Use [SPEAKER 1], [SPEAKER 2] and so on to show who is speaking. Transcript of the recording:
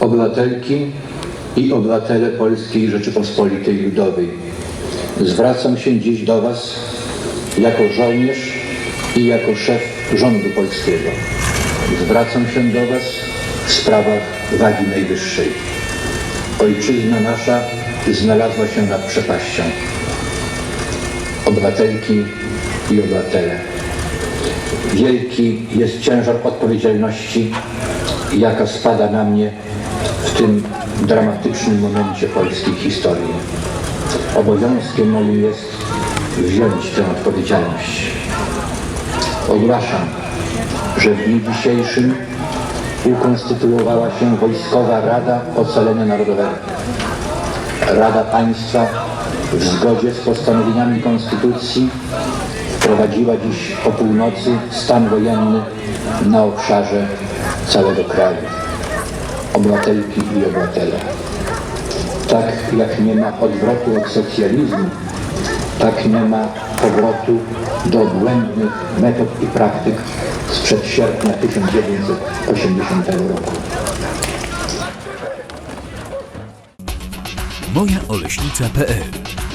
[SPEAKER 1] Obywatelki i obywatele Polskiej Rzeczypospolitej Ludowej. Zwracam się dziś do Was jako żołnierz i jako szef rządu polskiego. Zwracam się do Was w sprawach wagi najwyższej. Ojczyzna nasza znalazła się nad przepaścią. Obywatelki i obywatele. Wielki jest ciężar odpowiedzialności, jaka spada na mnie w tym dramatycznym momencie polskiej historii. Obowiązkiem moim jest wziąć tę odpowiedzialność. Ogłaszam, że w dniu dzisiejszym ukonstytuowała się Wojskowa Rada Ocalenia Narodowego. Rada Państwa w zgodzie z postanowieniami Konstytucji wprowadziła dziś o północy stan wojenny na obszarze całego kraju. Obywatelki i obywatele. Tak jak nie ma odwrotu od socjalizmu, tak nie ma powrotu do błędnych metod i praktyk sprzed sierpnia 1980 roku.
[SPEAKER 2] mojaoleśnica.pl